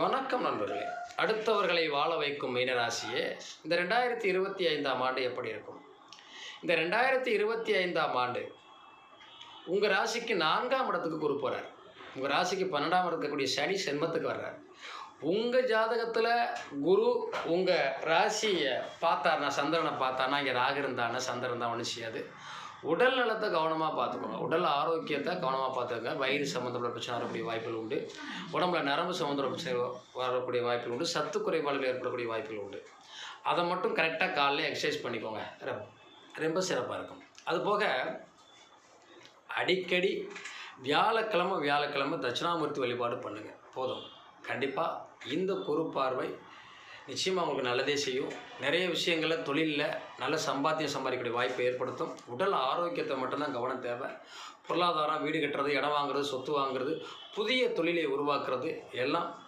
வணக்கம் நண்பர்களே. அடுத்தவர்களை வாழ வைக்கும் மீனராசியே இந்த ரெண்டாயிரத்தி இருபத்தி ஐந்தாம் ஆண்டு எப்படி இருக்கும்? இந்த ரெண்டாயிரத்தி இருபத்தி ஐந்தாம் ஆண்டு உங்கள் ராசிக்கு நான்காம் இடத்துக்கு குரு போகிறார் உங்கள் ராசிக்கு பன்னெண்டாம் இருக்கக்கூடிய சனி சென்மத்துக்கு வர்றார். உங்கள் ஜாதகத்தில் குரு உங்கள் ராசியை பார்த்தாருனா சந்திரனை பார்த்தானா இங்கே ராகு இருந்தானா சந்திரன் தான் ஒன்றும் செய்யாது. உடல் நலத்தை கவனமாக பார்த்துக்கோங்க. உடல் ஆரோக்கியத்தை கவனமாக பார்த்துக்கோங்க. வயிறு சம்மந்தப்பட்ட பிரச்சனை வரக்கூடிய வாய்ப்புகள் உண்டு. உடம்புல நரம்பு சம்மந்தப்பட்ட பிரச்சனை வரக்கூடிய வாய்ப்புகள் உண்டு. சத்து குறைபாடுகள் ஏற்படக்கூடிய வாய்ப்புகள் உண்டு. அதை மட்டும் கரெக்டாக காலையில் எக்ஸசைஸ் பண்ணிக்கோங்க. ரொம்ப- ரொம்ப சிறப்பாக இருக்கும். அதுபோக அடிக்கடி வியாழக்கிழமை வியாழக்கிழமை தட்சிணாமூர்த்தி வழிபாடு பண்ணுங்கள் போதும். கண்டிப்பாக இந்த குரு பார்வை நிச்சயமாக உங்களுக்கு நல்லதே செய்யும். நிறைய விஷயங்களில் தொழிலில் நல்ல சம்பாத்தியம் சம்பாதிக்கக்கூடிய வாய்ப்பை ஏற்படுத்தும். உடல் ஆரோக்கியத்தை மட்டும்தான் கவனம் தேவை. பொருளாதாரம் வீடு கட்டுறது இடம் வாங்குறது சொத்து வாங்குறது புதிய தொழிலை உருவாக்குறது எல்லாம்